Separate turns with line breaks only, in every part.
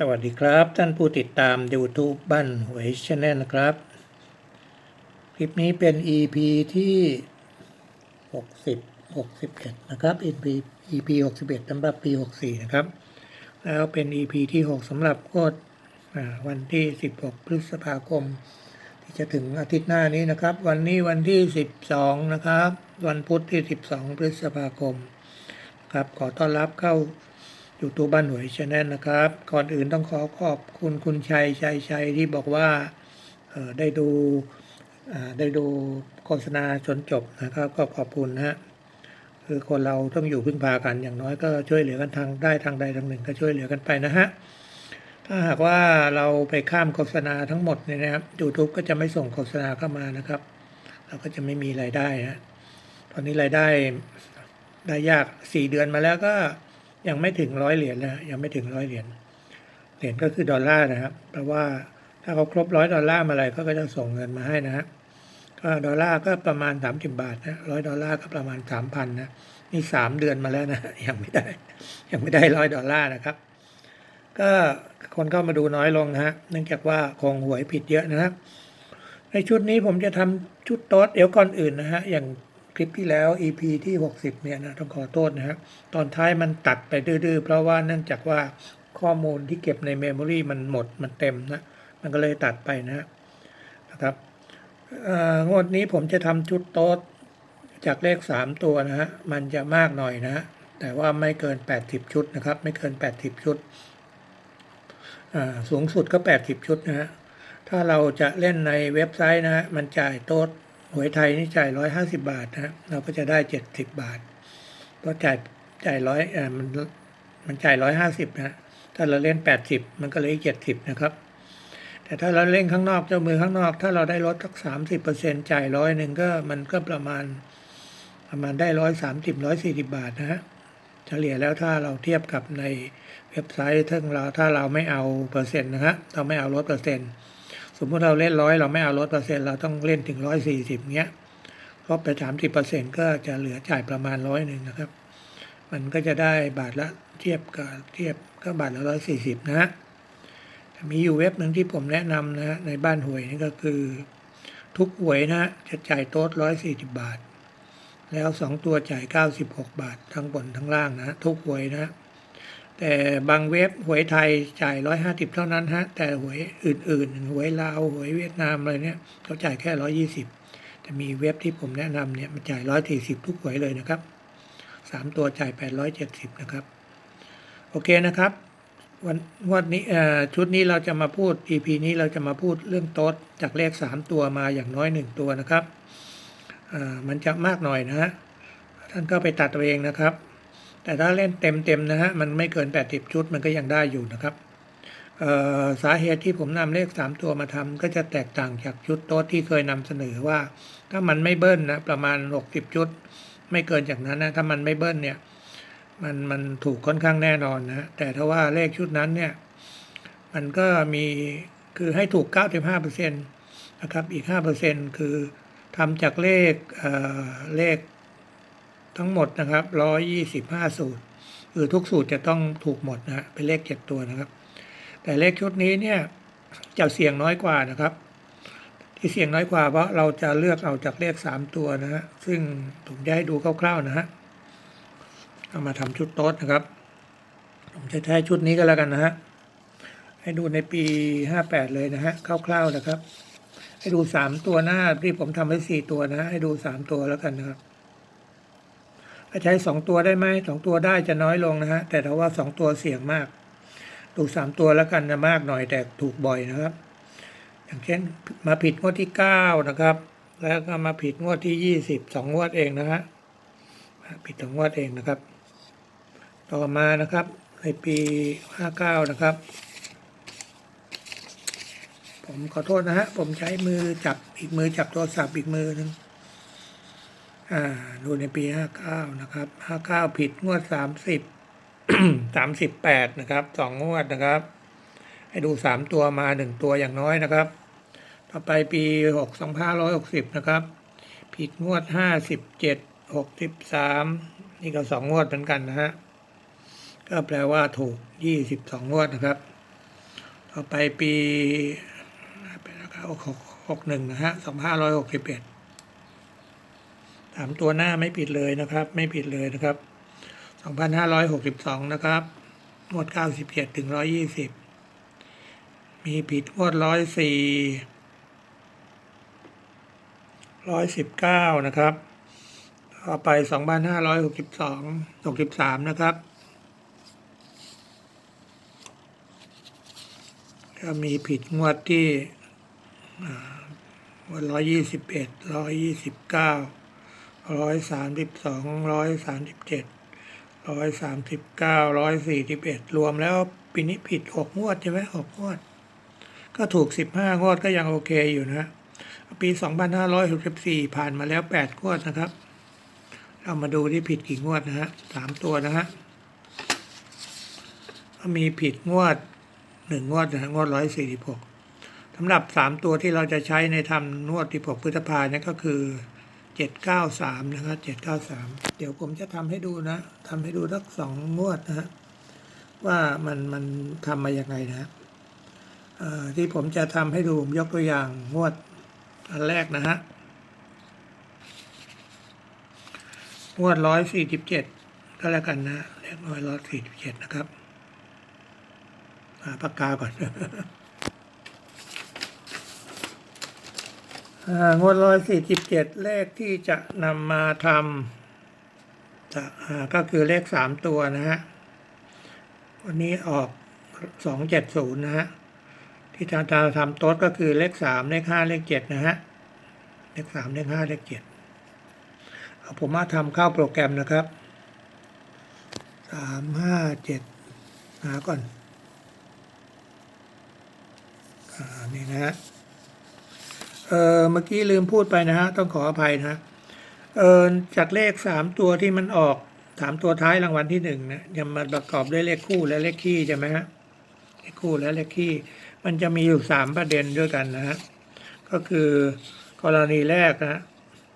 สวัสดีครับ ท่านผู้ติดตาม YouTube บ้านหวยชาแนลนะครับ คลิปนี้เป็น EP ที่ 60 61 นะครับ EP EP 61สำหรับปี 64 นะครับ แล้วเป็น EP ที่ 6สำหรับงวดวันที่ 16 พฤษภาคม ที่จะถึงอาทิตย์หน้านี้นะครับ วันนี้วันที่ 12 นะครับ วันพุธที่ 12 พฤษภาคมครับขอต้อนรับเข้า ยูทูบบ้านหวยชาแนลนะครับ ก่อนอื่นต้องขอขอบคุณคุณชัยชัยชัยที่บอกว่าได้ดูได้ดูโฆษณาจนจบนะครับ ก็ขอบคุณนะฮะคือคนเราต้องอยู่พึ่งพากันอย่างน้อยก็ช่วยเหลือกันทางได้ทางใดทางหนึ่งก็ช่วยเหลือกันไปนะฮะถ้าหากว่าเราไปข้ามโฆษณาทั้งหมดเนี่ยนะครับยูทูบก็จะไม่ส่งโฆษณาเข้ามานะครับ เราก็จะไม่มีรายได้ฮะตอนนี้รายได้ได้ยากสี่เดือนมาแล้วก็ ยังไม่ถึงร้อยเหรียญนะยังไม่ถึงร้อยเหรียญเหรียญก็คือดอลลาร์นะครับแปลว่าถ้าเขาครบร้อยดอลลาร์มาอะไรเขาก็จะส่งเงินมาให้นะฮะก็ดอลลาร์ก็ประมาณสามสิบาทนะร้อยดอลลาร์ก็ประมาณสามพันนะนี่สามเดือนมาแล้วนะยังไม่ได้ ยังไม่ได้ร้อยดอลลาร์นะครับ ก็คนเข้ามาดูน้อยลงนะฮะเนื่องจากว่าคงหวยผิดเยอะนะครับในชุดนี้ผมจะทำชุดโต๊ดเดี๋ยวก่อนอื่นนะฮะอย่าง คลิปที่แล้ว EP ที่ 60 เนี่ยนะต้องขอโทษนะฮะตอนท้ายมันตัดไปดื้อๆ เพราะว่าเนื่องจากว่าข้อมูลที่เก็บในเมมโมรีมันหมดมันเต็มนะ มันก็เลยตัดไปนะนะครับอ่องวดนี้ผมจะทำชุดโต๊ดจากเลข 3 ตัวนะฮะ มันจะมากหน่อยนะฮะ แต่ว่าไม่เกิน 80 ชุดนะครับ ไม่เกิน 80 ชุดอ่าสูงสุดก็ 80 ชุดนะฮะ ถ้าเราจะเล่นในเว็บไซต์นะฮะ มันจ่ายโต๊ด หวยไทยนี่จ่ายร้อยห้าสิบาทนะฮะเราก็จะได้เจ็ดสิบบาทเพราะจ่ายจ่ายร้อยเอ่อมันมันจ่ายร้อยห้าสิบนะถ้าเราเล่นแปดสิบมันก็เลยเจ็ดสิบนะครับ แต่ถ้าเราเล่นข้างนอกเจ้ามือข้างนอก ถ้าเราได้ลดสักสามสิบเปอร์เซ็นจ่ายร้อยหนึ่งก็มันก็ประมาณประมาณได้ร้อยสามสิบร้อยสี่สิบาทนะฮะเฉลี่ยแล้วถ้าเราเทียบกับในเว็บไซต์ถ้าเราถ้าเราไม่เอาเปอร์เซ็นต์นะฮะเราไม่เอาลดเปอร์เซ็นต์ สมมติเราเล่นร้อยเราไม่เอาลดเปอร์เซ็นต์เราต้องเล่นถึงร้อยสี่สิบเงี้ยลดไปสามสิบเปอร์เซ็นต์ก็จะเหลือจ่ายประมาณร้อยหนึ่งนะครับ มันก็จะได้บาทละเทียบกับเทียบก็บาทละร้อยสี่สิบนะมีอยู่เว็บหนึ่งที่ผมแนะนำนะฮะในบ้านหวยนี่ก็คือ ทุกหวยนะฮะจะจ่ายโต๊ดร้อยสี่สิบบาท แล้วสองตัวจ่ายเก้าสิบหกบาททั้งบนทั้งล่างนะฮะทุกหวยนะฮะ แต่บางเว็บหวยไทยจ่ายร้อยห้าสิบเท่านั้นฮะ แต่หวยอื่นๆ หวยลาวหวยเวียดนามอะไรเนี่ยเขาจ่ายแค่ร้อยี่สิบแต่มีเว็บที่ผมแนะนำเนี่ยมันจ่ายร้อยสี่สิบทุกหวยเลยนะครับสามตัวจ่ายแปดร้อยเจ็ดสิบนะครับ โอเคนะครับ วันวันนี้ชุดนี้เราจะมาพูด EP นี้เราจะมาพูดเรื่องโต๊ดจากเลขสามตัวมาอย่างน้อยหนึ่งตัวนะครับมันจะมากหน่อยนะฮะท่านก็ไปตัดตัวเองนะครับ แต่ถ้าเล่นเต็มๆนะฮะมันไม่เกิน 80 ชุดมันก็ยังได้อยู่นะครับสาเหตุที่ผมนำเลข 3 ตัวมาทำก็จะแตกต่างจากชุดโต๊ะที่เคยนำเสนอว่า ถ้ามันไม่เบิ้ลนะประมาณ 60 ชุด ไม่เกินจากนั้นนะถ้ามันไม่เบิ้ลเนี่ยมันมันถูกค่อนข้างแน่นอนนะแต่ถ้าว่าเลขชุดนั้นเนี่ยมันก็มีคือให้ถูก 95%นะครับอีก 5%คือทำจากเลขเอ่อเลข ทั้งหมดนะครับร้อยยี่สิบห้าสูตรคือทุกสูตรจะต้องถูกหมดนะเป็นเลขเจ็ดตัวนะครับ แต่เลขชุดนี้เนี่ยจะเสี่ยงน้อยกว่านะครับ ที่เสี่ยงน้อยกว่าเพราะเราจะเลือกเอาจากเลขสามตัวนะฮะซึ่งผมจะให้ดูคร่าวๆนะฮะเอามาทำชุดโต๊ดนะครับ ผมจะใช้ชุดนี้ก็แล้วกันนะฮะให้ดูในปีห้าแปดเลยนะฮะคร่าวๆนะครับ ให้ดูสามตัวหน้าที่ผมทำไว้สี่ตัวนะฮะให้ดูสามตัวแล้วกันนะครับ ถ้าใช้สองตัวได้ไหมสองตัวได้จะน้อยลงนะฮะแต่ถ้าว่าสองตัวเสี่ยงมากดูกสามตัวแล้วกันจะมากหน่อยแต่ถูกบ่อยนะครับ อย่างเช่นมาผิดงวดที่เก้านะครับ แล้วก็มาผิดงวดที่ยี่สิบสองงวดเองนะฮะผิดสองงวดเองนะครับ ต่อมานะครับในปีห้าเก้านะครับ ผมขอโทษนะฮะผมใช้มือจับอีกมือจับโทรศัพท์อีกมือหนึงอ่า ดูในปีห้าเก้านะครับห้าเก้าผิดงวดสามสิบสามสิบแปดนะครับสองงวดนะครับ ให้ดูสามตัวมาหนึ่งตัวอย่างน้อยนะครับ ต่อไปปีหกสองพันร้อยหกสิบนะครับ ผิดงวดห้าสิบเจ็ดหกสิบสามนี่ก็สองงวดเหมือนกันนะฮะก็แปลว่าถูกยี่สิบสองงวดนะครับ ต่อไปปีไปแล้วครับหกหกหนึ่งนะฮะสองห้าร้อยหกสิบเอ็ด สามตัวหน้าไม่ผิดเลยนะครับ ไม่ผิดเลยนะครับสองพันห้าร้อยหกสิบสองนะครับงวดเก้าสิบเจ็ดถึงร้อยยี่สิบมีผิดงวดร้อยสี่ร้อยสิบเก้านะครับต่อไปสองพันห้าร้อยหกสิบสองหกสิบสามนะครับก็มีผิดงวดที่วันร้อยยี่สิบเอ็ดร้อยยี่สิบเก้า ร้อยสามสิบสองร้อยสามสิบเจ็ดร้อยสามสิบเก้าร้อยสี่สิบเอ็ดรวมแล้วปีนี้ผิดหกงวดใช่ไหมหกงวด ก็ถูกสิบห้างวดก็ยังโอเคอยู่นะ ปีสองพันห้าร้อยหกสิบสี่ผ่านมาแล้วแปดงวดนะครับ เรามาดูที่ผิดกี่งวดนะฮะสามตัวนะฮะก็มีผิดงวดหนึ่งงวดนะงวดร้อยสี่สิบหกสำหรับสามตัวที่เราจะใช้ในทำนวดที่หกพฤษภาเนี่ยก็คือ เจ็ดเก้าสามนะครับเจ็ดเก้าสามเดี๋ยวผมจะทำให้ดูนะทำให้ดูสักสองงวดนะฮะว่ามันมันทำมาอย่างไงนะที่ผมจะทำให้ดูผมยกตัวอย่างงวดอันแรกนะฮะงวดร้อยสี่สิบเจ็ดก็แล้วกันนะเลขน้อยร้อยสี่สิบเจ็ดนะครับหาปากกาก่อน อ่า งวดร้อยสี่สิบเจ็ดเลขที่จะนำมาทำจะก็คือเลขสามตัวนะฮะ วันนี้ออกสองเจ็ดศูนย์นะฮะ ที่ทางการทำโต๊ดก็คือเลขสามเลขห้าเลขเจ็ดนะฮะ เลขสามเลขห้าเลขเจ็ดเอาผมมาทำเข้าโปรแกรมนะครับสามห้าเจ็ดหาก่อน อ่า นี่นะฮะ เออเมื่อกี้ลืมพูดไปนะฮะ ต้องขออภัยนะฮะเออจากเลขสามตัวที่มันออกสามตัวท้ายรางวัลที่หนึ่งนะยังมาประกอบด้วยเลขคู่และเลขคี่ใช่ไหมฮะเลขคู่และเลขคี่มันจะมีอยู่สามประเด็นด้วยกันนะฮะก็คือกรณีแรกนะฮะ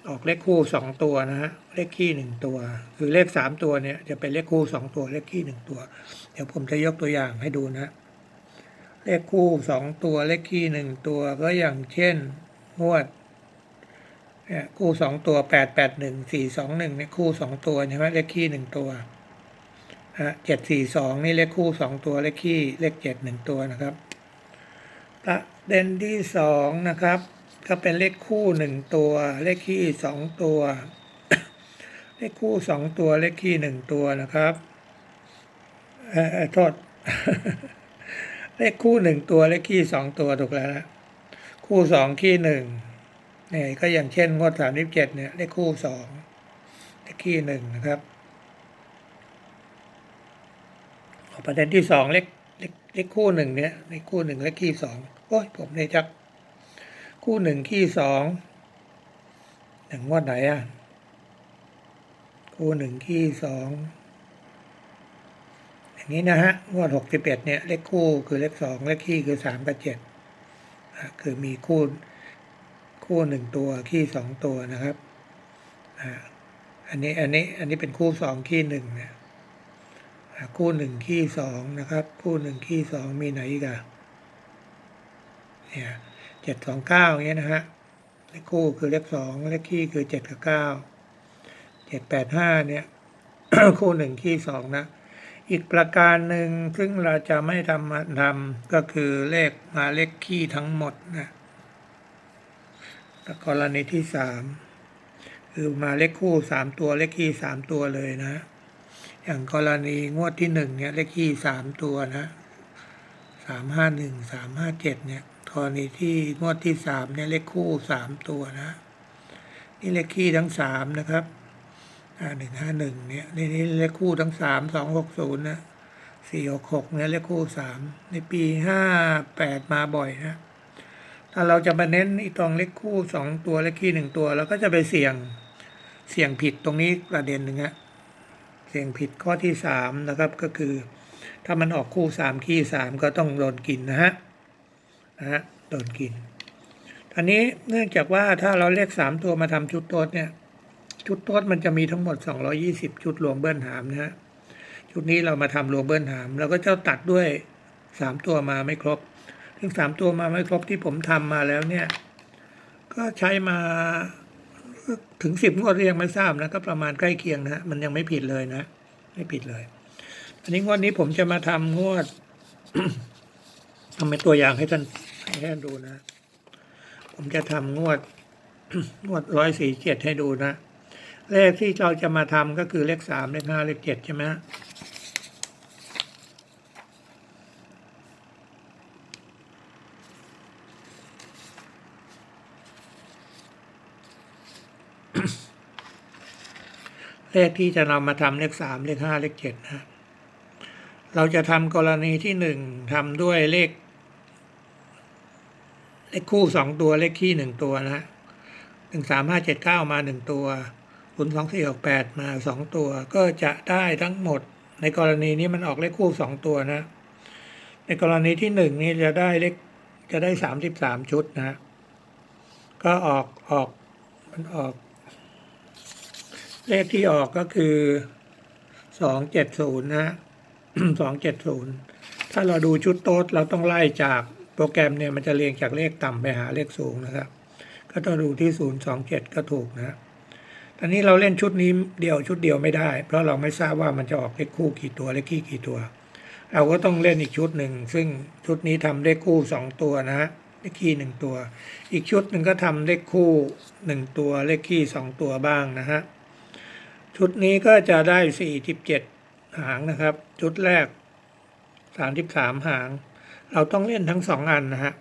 ออกเลขคู่สองตัวนะฮะเลขคี่หนึ่งตัว คือเลขสามตัวเนี่ยจะเป็นเลขคู่สองตัวเลขคี่หนึ่งตัว เดี๋ยวผมจะยกตัวอย่างให้ดูนะ เลขคู่สองตัวเลขคี่หนึ่งตัวก็อย่างเช่น งวดเนี่ยคู่สองตัวแปดแปดหนึ่งสี่สองหนึ่งเนี่ยคู่สองตัวใช่ไหมเลขคี่หนึ่งตัวฮะเจ็ดสี่สองนี่เลขคู่สองตัวเลขคี่เลขเจ็ดหนึ่งตัวนะครับประเด็นที่สองนะครับ ก็เป็นเลขคู่หนึ่งตัว เลขคี่สองตัว เลขคู่สองตัวเลขคี่หนึ่งตัวนะครับเออโทษเลขคู่หนึ่งตัวเลขคี่สองตัวถูกแล้วนะ คู่สองคี่หนึ่งเนี่ยก็อย่างเช่นงวดสามสิบเจ็ดเนี่ยเลขคู่สองเลขคี่หนึ่งนะครับประเด็นที่สองเลขเลขเลขคู่หนึ่งเนี่ยเลขคู่หนึ่งเลขคี่สองโอ้ยผมเนี่ยจัก คู่หนึ่งขี้สองหนึ่งงวดไหนอะคู่หนึ่งขี้สองอย่างนี้นะฮะงวดหกสิบเอ็ดเนี่ยเลขคู่คือเลขสองเลขขี้คือสามกับเจ็ด คือมีคู่คู่หนึ่งตัวขี้สองตัวนะครับอันนี้อันนี้อันนี้เป็นคู่สองขี้หนึ่งเนี่ยอะคู่หนึ่งขี้สองนะครับ คู่หนึ่งขี้สองมีไหนอีกอะเนี่ยเจ็ดสองเก้าอย่างเงี้ยนะฮะเลขคู่คือเลขสองเลขคี่คือเจ็ดกับเก้าเจ็ดแปดห้าเนี่ย คู่หนึ่งคี่สองนะ อีกประการหนึ่งซึ่งเราจะไม่ทำมาทำก็คือเลขมาเลขคี่ทั้งหมดนะกรณีที่สามคือมาเลขคู่สามตัวเลขคี่สามตัวเลยนะ อย่างกรณีงวดที่หนึ่งเนี่ยเลขคี่สามตัวนะสามห้าหนึ่งสามห้าเจ็ดเนี่ยกรณีที่งวดที่สามเนี่ยเลขคู่สามตัวนะ นี่เลขคี่ทั้งสามนะครับ หนึ่งห้าหนึ่งเนี่ยนี่นี่เลขคู่ทั้งสามสองหกศูนย์นะสี่หกหกเนี่ยเลขคู่สามในปีห้าแปดมาบ่อยนะ ถ้าเราจะมาเน้นอีตรงเลขคู่สองตัวเลขคี่หนึ่งตัวเราก็จะไปเสี่ยงเสี่ยงผิดตรงนี้ประเด็นหนึ่งฮะเสี่ยงผิดข้อที่สามนะครับก็คือ ถ้ามันออกคู่สามคี่สามก็ต้องโดนกินนะฮะนะฮะโดนกินอันนี้เนื่องจากว่าถ้าเราเลขสามตัวมาทำชุดโต๊ดเนี่ย ชุดโต๊ดมันจะมีทั้งหมด 220 ชุดรวมเบิ้ลหามนะฮะชุดนี้เรามาทำรวมเบิ้ลหามเราก็จะตัดด้วยสามตัวมาไม่ครบถึงสามตัวมาไม่ครบที่ผมทำมาแล้วเนี่ย ก็ใช้มาถึงสิบงวดหรือยังไม่ทราบนะก็ประมาณใกล้เคียงนะฮะมันยังไม่ผิดเลยนะ ไม่ผิดเลย อันนี้งวดนี้ผมจะมาทำงวดทำเป็นตัวอย่างให้ท่านให้ท่านดูนะ ผมจะทำงวดงวดร้อยสี่เจ็ดให้ดูนะ เลขที่เราจะมาทำก็คือเลขสามเลขห้าเลขเจ็ดใช่ไหมฮะเลขที่จะนำมาทำเลขสามเลขห้าเลขเจ็ดนะ เราจะทำกรณีที่หนึ่งทำด้วยเลข เลขคู่สองตัวเลขคี่หนึ่งตัวนะฮะหนึ่งสามห้าเจ็ดเก้ามาหนึ่งตัว ศูนย์สองสี่หกแปดมาสองตัว ก็จะได้ทั้งหมด ในกรณีนี้มันออกเลขคู่สองตัวนะ ในกรณีที่หนึ่งนี่จะได้เลขจะได้สามสิบสามชุดนะ ก็ออกออกมันออก เลขที่ออกก็คือสองเจ็ดศูนย์นะฮะสองเจ็ดศูนย์ถ้าเราดูชุดโต๊ดเราต้องไล่จากโปรแกรมเนี่ยมันจะเรียงจากเลขต่ำไปหาเลขสูงนะครับ ก็ต้องดูที่ศูนย์สองเจ็ดก็ถูกนะ ตอนนี้เราเล่นชุดนี้เดียวชุดเดียวไม่ได้ เพราะเราไม่ทราบว่ามันจะออกเลขคู่กี่ตัวเลขขี้กี่ตัว เราก็ต้องเล่นอีกชุดหนึ่งซึ่งชุดนี้ทำเลขคู่สองตัวนะฮะเลขขี้หนึ่งตัว อีกชุดหนึ่งก็ทำเลขคู่หนึ่งตัวเลขขี้สองตัวบ้างนะฮะชุดนี้ก็จะได้สี่สิบเจ็ดหางนะครับ ชุดแรกสามสิบสามหาง เราต้องเล่นทั้งสองอันนะฮะ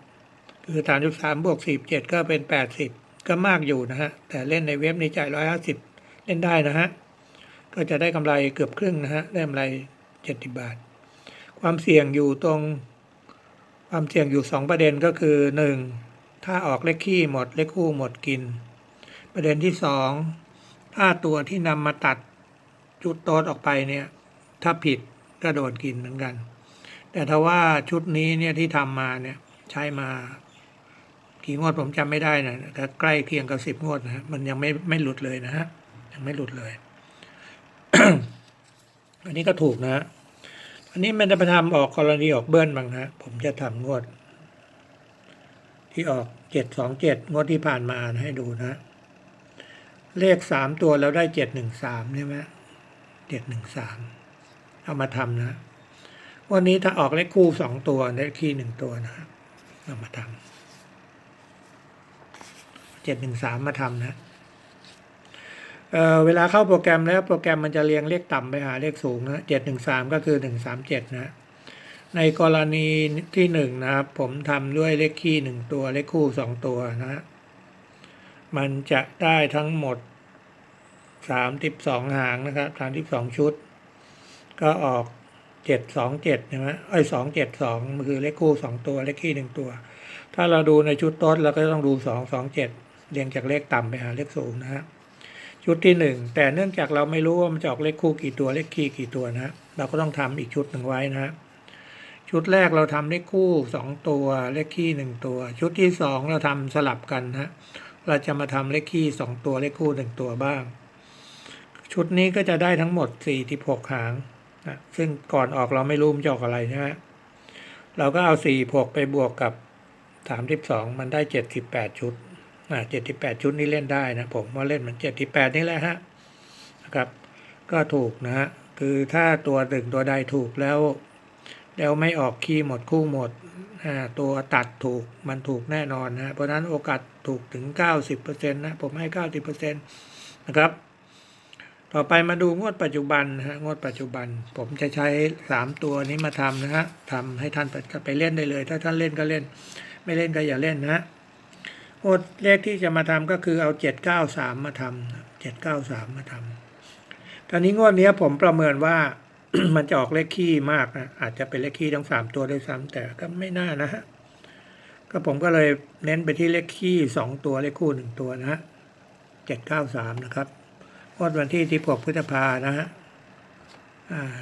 คือสามสิบสามบวกสี่เจ็ดก็เป็นแปดสิบ ก็มากอยู่นะฮะ แต่เล่นในเว็บนี้จ่ายร้อยห้าสิบเล่นได้นะฮะ ก็จะได้กำไรเกือบครึ่งนะฮะ ได้กำไรเจ็ดสิบบาท ความเสี่ยงอยู่ตรง ความเสี่ยงอยู่สองประเด็นก็คือหนึ่งถ้าออกเลขขี้หมดเลขคู่หมดกิน ประเด็นที่สองถ้าตัวที่นำมาตัดชุดโต๊ดออกไปเนี่ย ถ้าผิดก็โดนกินเหมือนกัน แต่ถ้าว่าชุดนี้เนี่ยที่ทำมาเนี่ยใช้มา กี่งวดผมจำไม่ได้นะแต่ใกล้เคียงกับสิบงวดนะฮะมันยังไม่ไม่หลุดเลยนะฮะยังไม่หลุดเลย อันนี้ก็ถูกนะฮะอันนี้มันจะไปทำออกกรณีออกเบิ้ลบ้างนะผมจะทำงวด ที่ออกเจ็ดสองเจ็ดงวดที่ผ่านมานะให้ดูนะ เลขสามตัวแล้วได้เจ็ดหนึ่งสามใช่ไหมเจ็ดหนึ่งสามเอามาทำนะ วันนี้ถ้าออกเลขคู่สองตัวเลขคี่หนึ่งตัวนะเอามาทำ เจ็ดหนึ่งสามมาทำนะเเวลาเข้าโปรแกรมแล้วโปรแกรมมันจะเรียงเลขต่ำไปหาเลขสูงนะเจ็ดหนึ่งสามก็คือหนึ่งสามเจ็ดนะ ในกรณีที่หนึ่งนะครับ ผมทำด้วยเลขคี่หนึ่งตัวเลขคู่สองตัวนะฮะมันจะได้ทั้งหมดสามสิบสองหางนะครับสามสิบสองชุด ก็ออกเจ็ดสองเจ็ดใช่ไหมไอ้สองเจ็ดสองมันคือเลขคู่สองตัวเลขคี่หนึ่งตัว ถ้าเราดูในชุดต้นเราก็ต้องดูสองสองเจ็ด เรียงจากเลขต่ำไปหาเลขสูงนะฮะชุดที่หนึ่งแต่เนื่องจากเราไม่รู้ว่ามันจะออกเลขคู่กี่ตัวเลขคี่กี่ตัวนะเราก็ต้องทำอีกชุดหนึ่งไว้นะฮะชุดแรกเราทำเลขคู่สองตัวเลขคี่หนึ่งตัว ชุดที่สองเราทำสลับกันนะเราจะมาทำเลขคี่สองตัวเลขคู่หนึ่งตัวบ้าง ชุดนี้ก็จะได้ทั้งหมดสี่ที่หกหางนะซึ่งก่อนออกเราไม่รู้มันจะออกอะไรใช่ไหมเราก็เอาสี่หกไปบวกกับสามสิบสองมันได้เจ็ดสิบแปดชุด เจ็ดสิบแปดชุดนี้เล่นได้นะผมว่าเล่นมันเจ็ดสิบแปดนี่แหละฮะนะครับก็ถูกนะฮะคือถ้าตัวหนึ่งตัวใดถูกแล้ว แล้วไม่ออกคีย์หมดคู่หมดอ่าตัวตัดถูกมันถูกแน่นอนนะเพราะนั้นโอกาสถูกถึง 90%นะผมให้ 90%นะครับ ต่อไปมาดูงวดปัจจุบันนะฮะงวดปัจจุบัน ผมจะใช้ 3 ตัวนี้มาทำนะฮะทำให้ท่านไปเล่นได้เลย ถ้าท่านเล่นก็เล่น ไม่เล่นก็อย่าเล่นนะฮะ วดเลขที่จะมาทำก็คือเอา793มมาทำ793มมาทำตอนนี้งวดนี้ผมประเมินว่ามันจะออกเลขคี่มากนะอาจจะเป็นเลขคี่ทั้งสามตัวด้วยซ้ำแต่ก็ไม่น่านะฮะก็ผมก็เลยเน้นไปที่เลขคี่สองตัวเลขคู่หนึ่งตัวนะฮะเจ็ดเก้าสามนะครับงวดวันที่ที่6พฤษภานะฮะ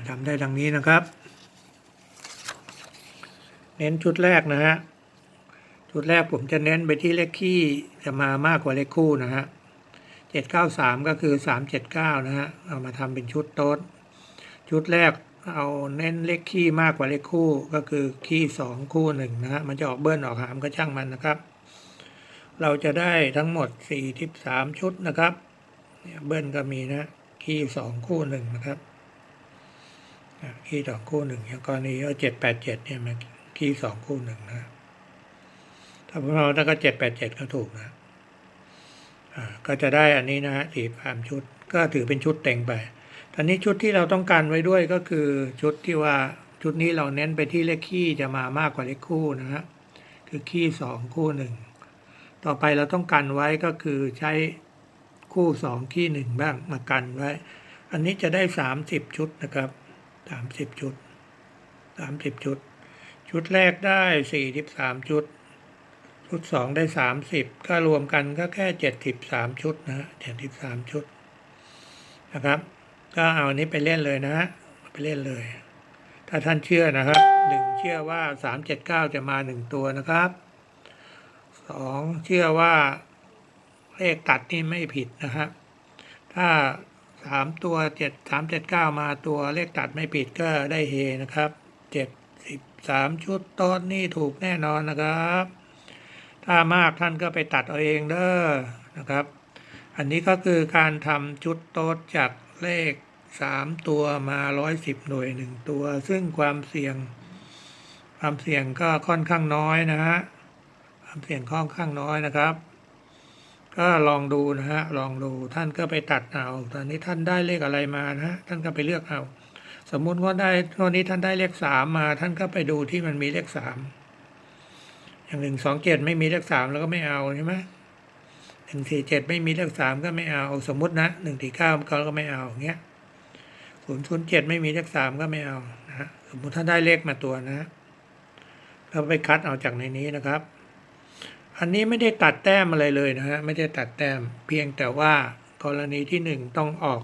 ทำได้ดังนี้นะครับ เน้นชุดแรกนะฮะ ชุดแรกผมจะเน้นไปที่เลขคี่จะมามากกว่าเลขคู่นะฮะเจ็ดเก้าสามก็คือสามเจ็ดเก้านะฮะเอามาทำเป็นชุดโต๊ดชุดแรกเอาเน้นเลขคี่มากกว่าเลขคู่ก็คือคี่สองคู่หนึ่งนะฮะมันจะออกเบิ้ลออกหามก็ช่างมันนะครับ เราจะได้ทั้งหมดสี่ทิบสามชุดนะครับเนี่ยเบิ้ลก็มีนะคี่สองคู่หนึ่งนะครับคี่สองคู่หนึ่งอย่างกรณีก็เจ็ดแปดเจ็ดเนี่ยมันคี่สองคู่หนึ่งนะ ถ้าพวกเราถ้าก็เจ็ดแปดเจ็ดก็ถูกนะก็จะได้อันนี้นะฮะสี่สามชุด ก็ถือเป็นชุดเต็งไปตอนนี้ชุดที่เราต้องการไว้ด้วยก็คือชุดที่ว่าชุดนี้เราเน้นไปที่เลขคี่จะมามากกว่าเลขคู่นะฮะคือคี่สองคู่หนึ่งต่อไปเราต้องกันไว้ก็คือใช้คู่สองคี่หนึ่งบ้างมากันไว้ อันนี้จะได้สามสิบชุดนะครับสามสิบชุดสามสิบชุด ชุดแรกได้สี่สิบสามชุด ชุดสองได้สามสิบก็รวมกันก็แค่เจ็ดสิบสามชุดนะฮะเจ็ดสิบสามชุดนะครับ ก็เอาอันนี้ไปเล่นเลยนะฮะไปเล่นเลย ถ้าท่านเชื่อนะครับหนึ่งเชื่อว่าสามเจ็ดเก้าจะมาหนึ่งตัวนะครับสองเชื่อว่าเลขตัดนี่ไม่ผิดนะครับถ้าสามตัวเจ็ดสามเจ็ดเก้ามาตัวเลขตัดไม่ผิดก็ได้เฮนะครับเจ็ดสิบสามชุดต้นนี่ถูกแน่นอนนะครับ ถ้ามากท่านก็ไปตัดเอาเองเด้อนะครับ อันนี้ก็คือการทำชุดโต๊ดจากเลขสามตัวมาร้อยสิบหน่วยหนึ่งตัว ซึ่งความเสี่ยง ความเสี่ยงก็ค่อนข้างน้อยนะฮะความเสี่ยงค่อนข้างน้อยนะครับ ก็ลองดูนะฮะลองดูท่านก็ไปตัดเอาตอนนี้ท่านได้เลขอะไรมานะฮะท่านก็ไปเลือกเอาสมมุติว่าได้ตอนนี้ท่านได้เลขสามมา ท่านก็ไปดูที่มันมีเลขสาม อย่างหนึ่งสองเจ็ดไม่มีเลขสามแล้วก็ไม่เอาใช่ไหมหนึ่งสี่เจ็ดไม่มีเลขสามก็ไม่เอาสมมตินะหนึ่งสี่เก้าเขาก็ไม่เอาอย่างเงี้ยศูนย์ศูนย์เจ็ดไม่มีเลขสามก็ไม่เอานะฮะสมมติถ้าได้เลขมาตัวนะเราไปคัดเอาจากในนี้นะครับ อันนี้ไม่ได้ตัดแต้มอะไรเลยนะฮะไม่ได้ตัดแต้ม เพียงแต่ว่ากรณีที่หนึ่งต้องออก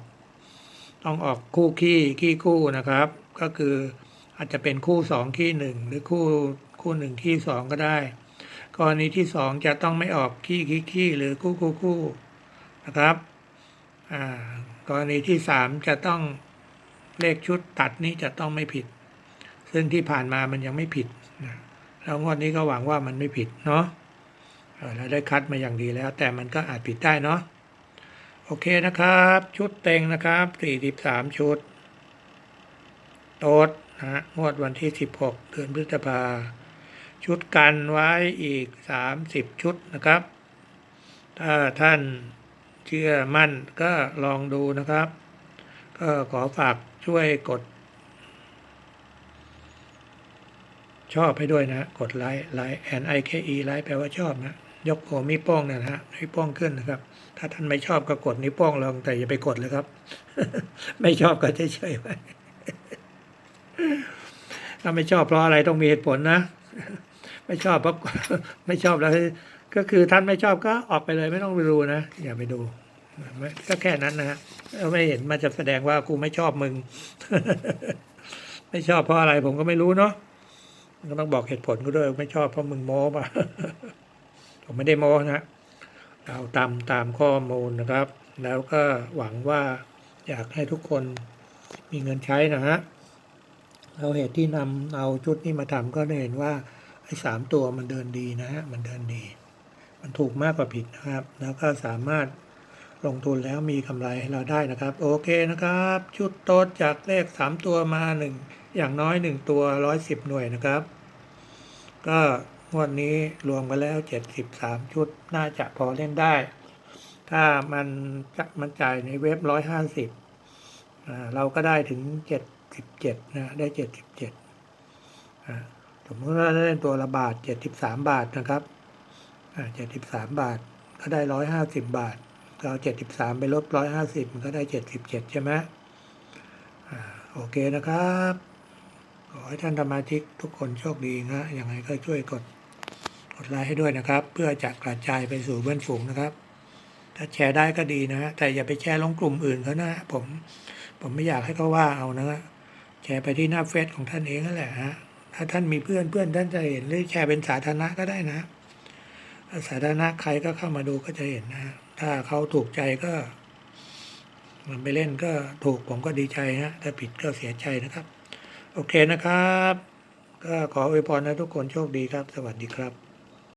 ต้องออกคู่ขี้ขี้คู่นะครับ ก็คืออาจจะเป็นคู่สองขี้หนึ่งหรือคู่คู่หนึ่งขี้สองก็ได้ รณีที่สองจะต้องไม่ออกขี้ขี้ขี้หรือคู่คู่คู่นะครับอ่ากรณีที่สามจะต้องเลขชุดตัดนี้จะต้องไม่ผิด ซึ่งที่ผ่านมามันยังไม่ผิดนะแล้วงวดนี้ก็หวังว่ามันไม่ผิดเนาะเราได้คัดมาอย่างดีแล้ว แต่มันก็อาจผิดได้เนาะโอเคนะครับ ชุดเต็งนะครับสี่สิบสามชุด โต๊ดนะฮะงวดวันที่สิบหกเดือนพฤษภา ชุดกันไว้อีกสามสิบชุดนะครับ ถ้าท่านเชื่อมั่นก็ลองดูนะครับ ก็ขอฝากช่วยกด ชอบให้ด้วยนะ กดไลค์ไลค์ N I K E ไลค์แปลว่าชอบนะ ยกหัวมีโป้งเนยนะฮะนิ้วโป้งขึ้นนะครับ ถ้าท่านไม่ชอบก็กดนิ้วโป้งลองแต่อย่าไปกดเลยครับ ไม่ชอบก็เฉยๆไว้ถ้าไม่ชอบเพราะอะไรต้องมีเหตุผลนะ ไม่ชอบเพราะไม่ชอบแล้วก็คือท่านไม่ชอบก็ออกไปเลยไม่ต้องไปดูนะอย่าไปดูก็แค่นั้นนะฮะไม่เห็นมันจะแสดงว่ากูไม่ชอบมึง ไม่ชอบเพราะอะไรผมก็ไม่รู้เนาะก็ต้องบอกเหตุผลก็ด้วยไม่ชอบเพราะมึงโม้ป่ะผมไม่ได้โม้นะเราตามตามข้อมูลนะครับ แล้วก็หวังว่าอยากให้ทุกคนมีเงินใช้นะฮะเราเหตุที่นำเอาชุดนี้มาทำก็เห็นว่า อ้สามตัวมันเดินดีนะฮะมันเดินดี มันถูกมากกว่าผิดนะครับ แล้วก็สามารถลงทุนแล้วมีกำไรให้เราได้นะครับ โอเคนะครับ ชุดโต๊ดจากเลขสามตัวมาหนึ่งอย่างน้อยหนึ่งตัวร้อยสิบหน่วยนะครับ ก็งวดนี้รวมกันแล้วเจ็ดสิบสามชุดน่าจะพอเล่นได้ ถ้ามันจะมันจ่ายในเว็บร้อยห้าสิบเราก็ได้ถึงเจ็ดสิบเจ็ดนะ ได้เจ็ดสิบเจ็ด มมติว่าเล่นตัวละบาทเจ็ดสิบสามบาทนะครับเจ็ดสิบสามบาทก็ได้ร้อยห้าสิบบาทเอาเจ็ดสิบสามไปลบร้อยห้าสิบมันก็ได้เจ็ดสิบเจ็ดใช่ไหมอโอเคนะครับ ขอให้ท่านสมาชิกทุกคนโชคดีนะยังไงก็ช่วยกดกดไลค์ให้ด้วยนะครับ เพื่อจะกระจายไปสู่เพื่อนฝูงนะครับ ถ้าแชร์ได้ก็ดีนะฮะแต่อย่าไปแชร์ลงกลุ่มอื่นเขานะ ผม ผมไม่อยากให้เขาว่าเอานะฮะแชร์ไปที่หน้าเฟซของท่านเองนั่นแหละฮะ ถ้าท่านมีเพื่อนเพื่อนท่านจะเห็นหรือแชร์เป็นสาธารณะก็ได้นะถ้าสาธารณะใครก็เข้ามาดูก็จะเห็นนะ ถ้าเขาถูกใจก็ มันไปเล่นก็ถูกผมก็ดีใจนะถ้าผิดก็เสียใจนะครับ โอเคนะครับ ก็ขออวยพรนะทุกคนโชคดีครับ สวัสดีครับ